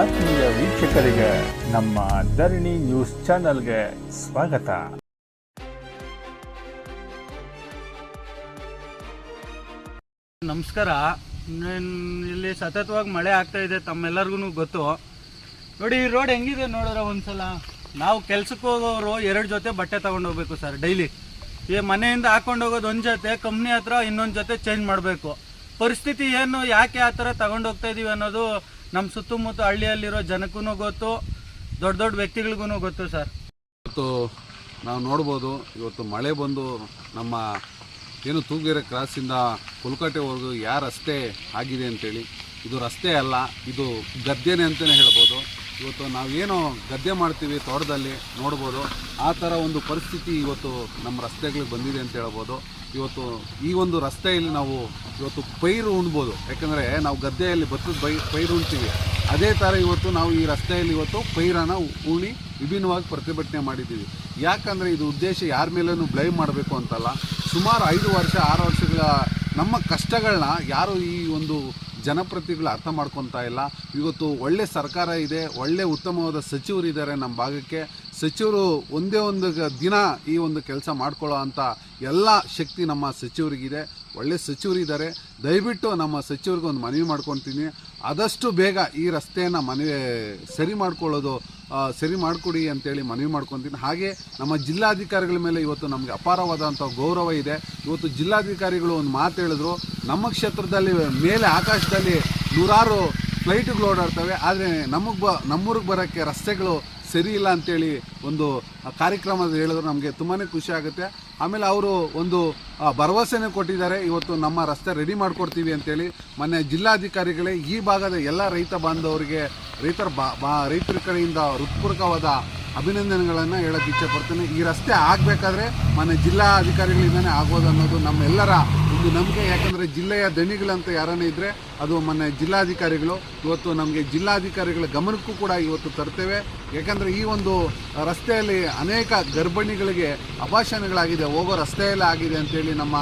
ಆತ್ಮೀಯ ವೀಕ್ಷಕರಿಗೆ ನಮ್ಮ ಧರಣಿ ನ್ಯೂಸ್ ಚಾನೆಲ್ಗೆ ಸ್ವಾಗತ. ನಮಸ್ಕಾರ. ಇಲ್ಲಿ ಸತತವಾಗಿ ಮಳೆ ಆಗ್ತಾ ಇದೆ, ತಮ್ಮೆಲ್ಲರಿಗೂ ಗೊತ್ತು. ನೋಡಿ, ಈ ರೋಡ್ ಹೆಂಗಿದೆ ನೋಡಿದ್ರೆ ಒಂದ್ಸಲ. ನಾವು ಕೆಲ್ಸಕ್ಕೆ ಹೋಗೋರು ಎರಡು ಜೊತೆ ಬಟ್ಟೆ ತಗೊಂಡು ಹೋಗ್ಬೇಕು ಸರ್, ಡೈಲಿ. ಈ ಮನೆಯಿಂದ ಹಾಕೊಂಡು ಹೋಗೋದು ಒಂದ್ ಜೊತೆ, ಕಂಪ್ನಿ ಹತ್ರ ಇನ್ನೊಂದು ಜೊತೆ ಚೇಂಜ್ ಮಾಡಬೇಕು. ಪರಿಸ್ಥಿತಿ ಏನು, ಯಾಕೆ ಆ ಥರ ತಗೊಂಡೋಗ್ತಾ ಇದ್ದೀವಿ ಅನ್ನೋದು ನಮ್ಮ ಸುತ್ತಮುತ್ತ ಹಳ್ಳಿಯಲ್ಲಿರೋ ಜನಕ್ಕೂ ಗೊತ್ತು, ದೊಡ್ಡ ದೊಡ್ಡ ವ್ಯಕ್ತಿಗಳಿಗೂ ಗೊತ್ತು ಸರ್. ಇವತ್ತು ನಾವು ನೋಡ್ಬೋದು, ಇವತ್ತು ಮಳೆ ಬಂದು ನಮ್ಮ ಏನು ತೂಗಿರೋ ಕ್ರಾಸಿಂದ ಕುಲ್ಕಟ್ಟೆವರೆಗೂ ಯಾವ ರಸ್ತೆ ಆಗಿದೆ ಅಂತೇಳಿ. ಇದು ರಸ್ತೆ ಅಲ್ಲ, ಇದು ಗದ್ದೆನೆ ಅಂತಲೇ ಹೇಳ್ಬೋದು. ಇವತ್ತು ನಾವೇನು ಗದ್ದೆ ಮಾಡ್ತೀವಿ ತೋಟದಲ್ಲಿ ನೋಡ್ಬೋದು. ಆ ಥರ ಒಂದು ಪರಿಸ್ಥಿತಿ ಇವತ್ತು ನಮ್ಮ ರಸ್ತೆಗಳಿಗೆ ಬಂದಿದೆ ಅಂತ ಹೇಳ್ಬೋದು. ಇವತ್ತು ಈ ಒಂದು ರಸ್ತೆಯಲ್ಲಿ ನಾವು ಇವತ್ತು ಪೈರು ಉಣ್ಬೋದು. ಯಾಕಂದರೆ ನಾವು ಗದ್ದೆಯಲ್ಲಿ ಭತ್ತದ ಬೈ ಪೈರು ಉಣ್ತೀವಿ. ಅದೇ ಥರ ಇವತ್ತು ನಾವು ಈ ರಸ್ತೆಯಲ್ಲಿ ಇವತ್ತು ಪೈರನ್ನು ಉಣಿ ವಿಭಿನ್ನವಾಗಿ ಪ್ರತಿಭಟನೆ ಮಾಡಿದ್ದೀವಿ. ಯಾಕಂದರೆ ಇದು ಉದ್ದೇಶ ಯಾರ ಮೇಲೂ ಬ್ಲೈಮ್ ಮಾಡಬೇಕು ಅಂತಲ್ಲ, ಸುಮಾರು ಐದು ವರ್ಷ, ಆರು ವರ್ಷಗಳ ನಮ್ಮ ಕಷ್ಟಗಳನ್ನ ಯಾರು ಈ ಒಂದು ಜನಪ್ರತಿನಿಧಿಗಳು ಅರ್ಥ ಮಾಡ್ಕೊತಾ ಇಲ್ಲ. ಇವತ್ತು ಒಳ್ಳೆ ಸರ್ಕಾರ ಇದೆ, ಒಳ್ಳೆ ಉತ್ತಮವಾದ ಸಚಿವರು ಇದ್ದಾರೆ ನಮ್ಮ ಭಾಗಕ್ಕೆ. ಸಚಿವರು ಒಂದೇ ಒಂದು ದಿನ ಈ ಒಂದು ಕೆಲಸ ಮಾಡ್ಕೊಳ್ಳೋ ಅಂತ ಎಲ್ಲ ಶಕ್ತಿ ನಮ್ಮ ಸಚಿವರಿಗಿದೆ. ಒಳ್ಳೆ ಸಚಿವರಿದ್ದಾರೆ ದಯವಿಟ್ಟು ನಮ್ಮ ಸಚಿವರಿಗೆ ಒಂದು ಮನವಿ ಮಾಡ್ಕೊತೀನಿ. ಆದಷ್ಟು ಬೇಗ ಈ ರಸ್ತೆಯನ್ನು ಮನವಿ ಸರಿ ಮಾಡ್ಕೊಳ್ಳೋದು ಸರಿ ಮಾಡಿಕೊಡಿ ಅಂತೇಳಿ ಮನವಿ ಮಾಡ್ಕೊತೀನಿ. ಹಾಗೆ ನಮ್ಮ ಜಿಲ್ಲಾಧಿಕಾರಿಗಳ ಮೇಲೆ ಇವತ್ತು ನಮಗೆ ಅಪಾರವಾದಂಥ ಗೌರವ ಇದೆ. ಇವತ್ತು ಜಿಲ್ಲಾಧಿಕಾರಿಗಳು ಒಂದು ಮಾತು ಹೇಳಿದ್ರು. ನಮ್ಮ ಕ್ಷೇತ್ರದಲ್ಲಿ ಮೇಲೆ ಆಕಾಶದಲ್ಲಿ ನೂರಾರು ಫ್ಲೈಟ್ಗಳು ಓಡಾಡ್ತವೆ. ಆದರೆ ನಮಗೆ ಬ ನಮ್ಮೂರಿಗೆ ಬರೋಕ್ಕೆ ರಸ್ತೆಗಳು ಸರಿ ಇಲ್ಲ ಅಂತೇಳಿ ಒಂದು ಕಾರ್ಯಕ್ರಮದ ಹೇಳಿದ್ರು ನಮಗೆ ತುಂಬಾ ಖುಷಿ ಆಗುತ್ತೆ. ಆಮೇಲೆ ಅವರು ಒಂದು ಭರವಸೆನೂ ಕೊಟ್ಟಿದ್ದಾರೆ. ಇವತ್ತು ನಮ್ಮ ರಸ್ತೆ ರೆಡಿ ಮಾಡಿಕೊಡ್ತೀವಿ ಅಂತೇಳಿ ಮೊನ್ನೆ ಜಿಲ್ಲಾಧಿಕಾರಿಗಳೇ ಈ ಭಾಗದ ಎಲ್ಲ ರೈತ ಬಾಂಧವರಿಗೆ, ರೈತರ ಬಾ ರೈತರ ಕಡೆಯಿಂದ ಹೃತ್ಪೂರ್ವಕವಾದ ಅಭಿನಂದನೆಗಳನ್ನು ಹೇಳೋಕ್ಕೆ ಇಚ್ಛೆ ಪಡ್ತೀನಿ. ಈ ರಸ್ತೆ ಆಗಬೇಕಾದ್ರೆ ಮೊನ್ನೆ ಜಿಲ್ಲಾ ಅಧಿಕಾರಿಗಳಿಂದನೇ ಆಗೋದು ಅನ್ನೋದು ನಮ್ಮೆಲ್ಲರ ಒಂದು ನಂಬಿಕೆ ಯಾಕಂದರೆ ಜಿಲ್ಲೆಯ ದಣಿಗಳಂತ ಯಾರನ್ನೇ ಇದ್ದರೆ ಅದು ಮೊನ್ನೆ ಜಿಲ್ಲಾಧಿಕಾರಿಗಳು. ಇವತ್ತು ನಮಗೆ ಜಿಲ್ಲಾಧಿಕಾರಿಗಳ ಗಮನಕ್ಕೂ ಕೂಡ ಇವತ್ತು ತರ್ತೇವೆ. ಯಾಕಂದರೆ ಈ ಒಂದು ರಸ್ತೆಯಲ್ಲಿ ಅನೇಕ ಗರ್ಭಿಣಿಗಳಿಗೆ ಅಭಾಷಣಗಳಾಗಿದೆ ಹೋಗೋ ರಸ್ತೆಯಲ್ಲೇ ಆಗಿದೆ ಅಂತೇಳಿ ನಮ್ಮ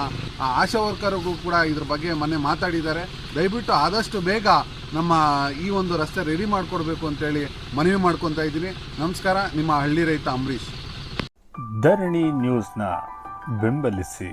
ಆಶಾ ವರ್ಕರ್ಗೂ ಕೂಡ ಇದ್ರ ಬಗ್ಗೆ ಮೊನ್ನೆ ಮಾತಾಡಿದ್ದಾರೆ. ದಯವಿಟ್ಟು ಆದಷ್ಟು ಬೇಗ ನಮ್ಮ ಈ ಒಂದು ರಸ್ತೆ ರೆಡಿ ಮಾಡಿಕೊಡ್ಬೇಕು ಅಂತೇಳಿ ಮನವಿ ಮಾಡ್ಕೊತಾ ಇದ್ದೀನಿ. ನಮಸ್ಕಾರ, ನಿಮ್ಮ ಹಳ್ಳಿ ರೈತ ಅಂಬರೀಶ್ ಧರಣಿ ನ್ಯೂಸ್ನ ಬೆಂಬಲಿಸಿ.